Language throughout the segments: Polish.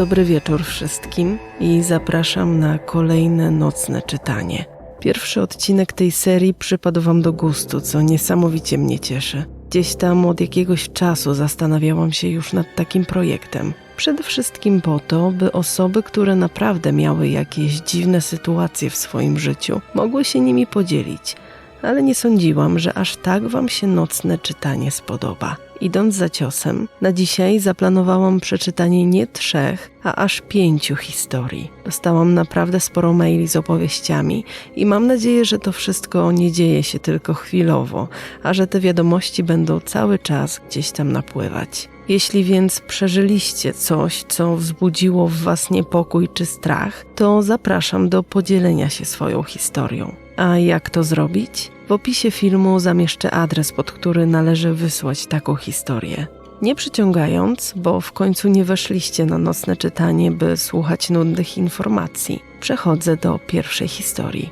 Dobry wieczór wszystkim i zapraszam na kolejne nocne czytanie. Pierwszy odcinek tej serii przypadł Wam do gustu, co niesamowicie mnie cieszy. Gdzieś tam od jakiegoś czasu zastanawiałam się już nad takim projektem. Przede wszystkim po to, by osoby, które naprawdę miały jakieś dziwne sytuacje w swoim życiu, mogły się nimi podzielić. Ale nie sądziłam, że aż tak Wam się nocne czytanie spodoba. Idąc za ciosem, na dzisiaj zaplanowałam przeczytanie nie trzech, a aż pięciu historii. Dostałam naprawdę sporo maili z opowieściami i mam nadzieję, że to wszystko nie dzieje się tylko chwilowo, a że te wiadomości będą cały czas gdzieś tam napływać. Jeśli więc przeżyliście coś, co wzbudziło w Was niepokój czy strach, to zapraszam do podzielenia się swoją historią. A jak to zrobić? W opisie filmu zamieszczę adres, pod który należy wysłać taką historię. Nie przyciągając, bo w końcu nie weszliście na nocne czytanie, by słuchać nudnych informacji, przechodzę do pierwszej historii.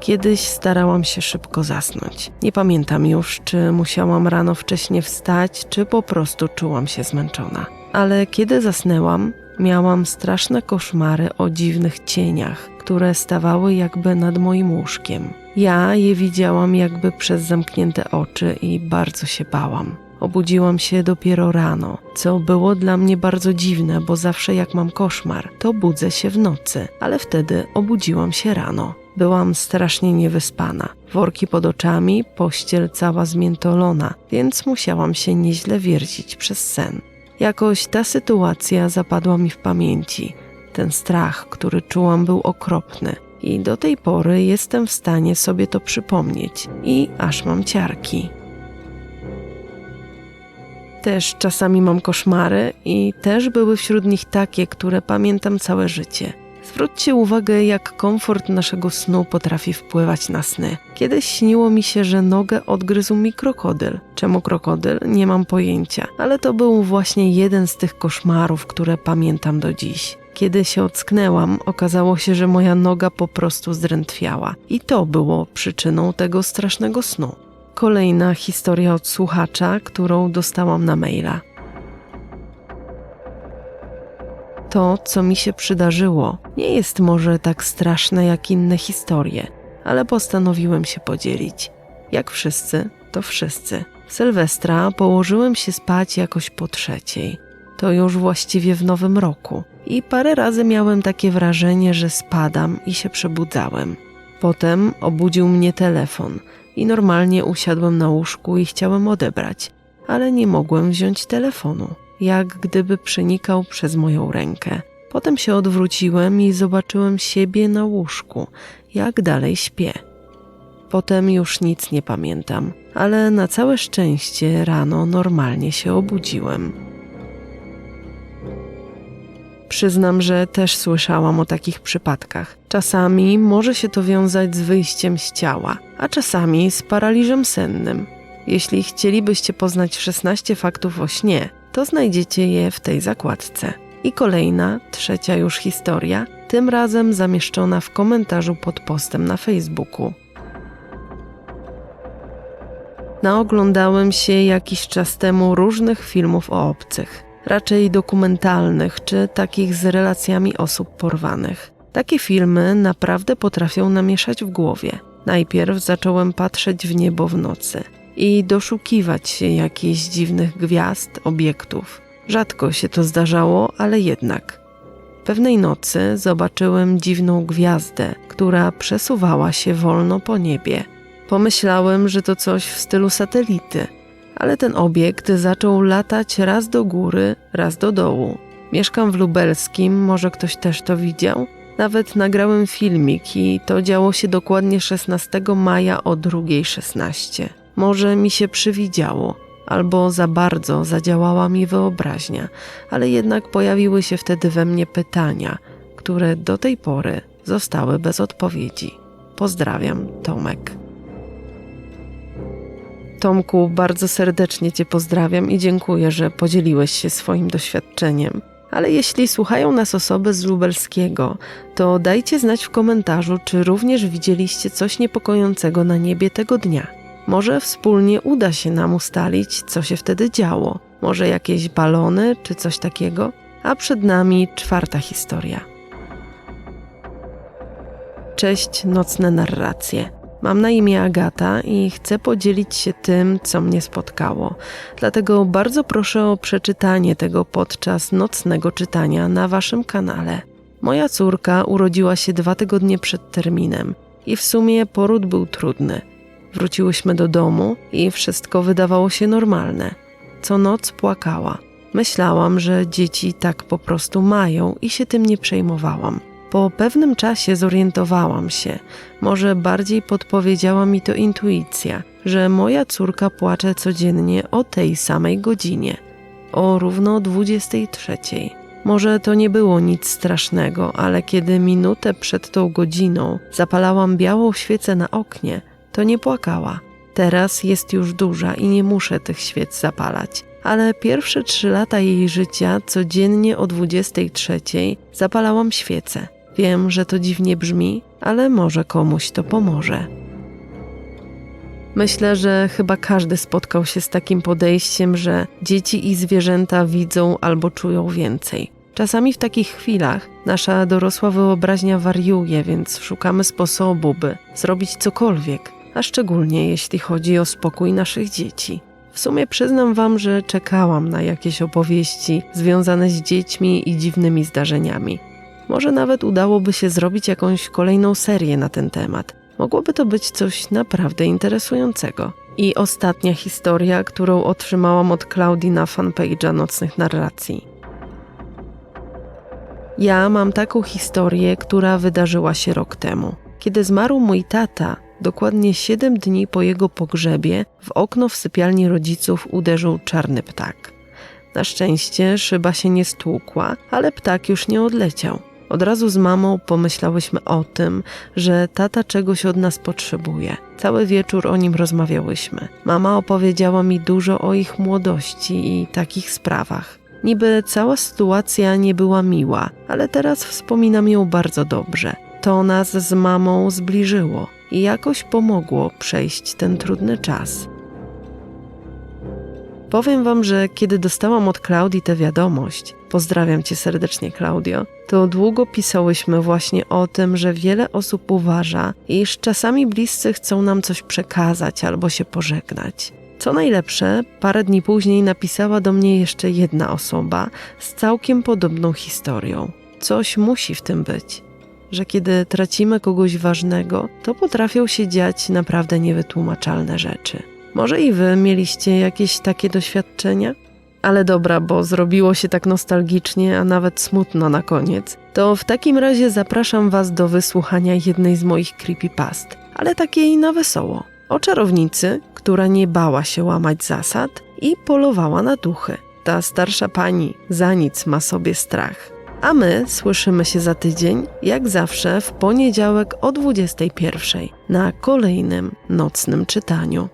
Kiedyś starałam się szybko zasnąć. Nie pamiętam już, czy musiałam rano wcześnie wstać, czy po prostu czułam się zmęczona. Ale kiedy zasnęłam, miałam straszne koszmary o dziwnych cieniach, które stawały jakby nad moim łóżkiem. Ja je widziałam jakby przez zamknięte oczy i bardzo się bałam. Obudziłam się dopiero rano, co było dla mnie bardzo dziwne, bo zawsze jak mam koszmar, to budzę się w nocy, ale wtedy obudziłam się rano. Byłam strasznie niewyspana. Worki pod oczami, pościel cała zmiętolona, więc musiałam się nieźle wiercić przez sen. Jakoś ta sytuacja zapadła mi w pamięci. Ten strach, który czułam, był okropny i do tej pory jestem w stanie sobie to przypomnieć i aż mam ciarki. Też czasami mam koszmary i też były wśród nich takie, które pamiętam całe życie. Zwróćcie uwagę, jak komfort naszego snu potrafi wpływać na sny. Kiedyś śniło mi się, że nogę odgryzł mi krokodyl. Czemu krokodyl? Nie mam pojęcia, ale to był właśnie jeden z tych koszmarów, które pamiętam do dziś. Kiedy się ocknęłam, okazało się, że moja noga po prostu zdrętwiała. I to było przyczyną tego strasznego snu. Kolejna historia od słuchacza, którą dostałam na maila. To, co mi się przydarzyło, nie jest może tak straszne jak inne historie, ale postanowiłem się podzielić. Jak wszyscy, to wszyscy. Sylwestra położyłem się spać jakoś po trzeciej. To już właściwie w nowym roku. I parę razy miałem takie wrażenie, że spadam i się przebudzałem. Potem obudził mnie telefon i normalnie usiadłem na łóżku i chciałem odebrać, ale nie mogłem wziąć telefonu jak gdyby przenikał przez moją rękę. Potem się odwróciłem i zobaczyłem siebie na łóżku, jak dalej śpię. Potem już nic nie pamiętam, ale na całe szczęście rano normalnie się obudziłem. Przyznam, że też słyszałam o takich przypadkach. Czasami może się to wiązać z wyjściem z ciała, a czasami z paraliżem sennym. Jeśli chcielibyście poznać 16 faktów o śnie, to znajdziecie je w tej zakładce. I kolejna, trzecia już historia, tym razem zamieszczona w komentarzu pod postem na Facebooku. Naoglądałem się jakiś czas temu różnych filmów o obcych, raczej dokumentalnych czy takich z relacjami osób porwanych. Takie filmy naprawdę potrafią namieszać w głowie. Najpierw zacząłem patrzeć w niebo w nocy i doszukiwać się jakichś dziwnych gwiazd, obiektów. Rzadko się to zdarzało, ale jednak. Pewnej nocy zobaczyłem dziwną gwiazdę, która przesuwała się wolno po niebie. Pomyślałem, że to coś w stylu satelity, ale ten obiekt zaczął latać raz do góry, raz do dołu. Mieszkam w Lubelskim, może ktoś też to widział? Nawet nagrałem filmik i to działo się dokładnie 16 maja o 2.16. Może mi się przywidziało, albo za bardzo zadziałała mi wyobraźnia, ale jednak pojawiły się wtedy we mnie pytania, które do tej pory zostały bez odpowiedzi. Pozdrawiam, Tomek. Tomku, bardzo serdecznie Cię pozdrawiam i dziękuję, że podzieliłeś się swoim doświadczeniem. Ale jeśli słuchają nas osoby z Lubelskiego, to dajcie znać w komentarzu, czy również widzieliście coś niepokojącego na niebie tego dnia. Może wspólnie uda się nam ustalić, co się wtedy działo. Może jakieś balony czy coś takiego? A przed nami czwarta historia. Cześć, nocne narracje. Mam na imię Agata i chcę podzielić się tym, co mnie spotkało. Dlatego bardzo proszę o przeczytanie tego podczas nocnego czytania na waszym kanale. Moja córka urodziła się dwa tygodnie przed terminem i w sumie poród był trudny. Wróciłyśmy do domu i wszystko wydawało się normalne. Co noc płakała. Myślałam, że dzieci tak po prostu mają i się tym nie przejmowałam. Po pewnym czasie zorientowałam się, może bardziej podpowiedziała mi to intuicja, że moja córka płacze codziennie o tej samej godzinie, o równo 23. Może to nie było nic strasznego, ale kiedy minutę przed tą godziną zapalałam białą świecę na oknie, to nie płakała. Teraz jest już duża i nie muszę tych świec zapalać, ale pierwsze trzy lata jej życia codziennie o 23 zapalałam świecę. Wiem, że to dziwnie brzmi, ale może komuś to pomoże. Myślę, że chyba każdy spotkał się z takim podejściem, że dzieci i zwierzęta widzą albo czują więcej. Czasami w takich chwilach nasza dorosła wyobraźnia wariuje, więc szukamy sposobu, by zrobić cokolwiek, a szczególnie jeśli chodzi o spokój naszych dzieci. W sumie przyznam Wam, że czekałam na jakieś opowieści związane z dziećmi i dziwnymi zdarzeniami. Może nawet udałoby się zrobić jakąś kolejną serię na ten temat. Mogłoby to być coś naprawdę interesującego. I ostatnia historia, którą otrzymałam od Klaudii na fanpage'a Nocnych Narracji. Ja mam taką historię, która wydarzyła się rok temu. Kiedy zmarł mój tata, dokładnie 7 dni po jego pogrzebie, w okno w sypialni rodziców uderzył czarny ptak. Na szczęście szyba się nie stłukła, ale ptak już nie odleciał. Od razu z mamą pomyślałyśmy o tym, że tata czegoś od nas potrzebuje. Cały wieczór o nim rozmawiałyśmy. Mama opowiedziała mi dużo o ich młodości i takich sprawach. Niby cała sytuacja nie była miła, ale teraz wspominam ją bardzo dobrze. To nas z mamą zbliżyło i jakoś pomogło przejść ten trudny czas. Powiem wam, że kiedy dostałam od Klaudii tę wiadomość, pozdrawiam cię serdecznie, Klaudio, to długo pisałyśmy właśnie o tym, że wiele osób uważa, iż czasami bliscy chcą nam coś przekazać albo się pożegnać. Co najlepsze, parę dni później napisała do mnie jeszcze jedna osoba z całkiem podobną historią. Coś musi w tym być, że kiedy tracimy kogoś ważnego, to potrafią się dziać naprawdę niewytłumaczalne rzeczy. Może i wy mieliście jakieś takie doświadczenia? Ale dobra, bo zrobiło się tak nostalgicznie, a nawet smutno na koniec. To w takim razie zapraszam was do wysłuchania jednej z moich creepypast, ale takiej na wesoło. O czarownicy, która nie bała się łamać zasad i polowała na duchy. Ta starsza pani za nic ma sobie strach. A my słyszymy się za tydzień, jak zawsze w poniedziałek o 21 na kolejnym nocnym czytaniu.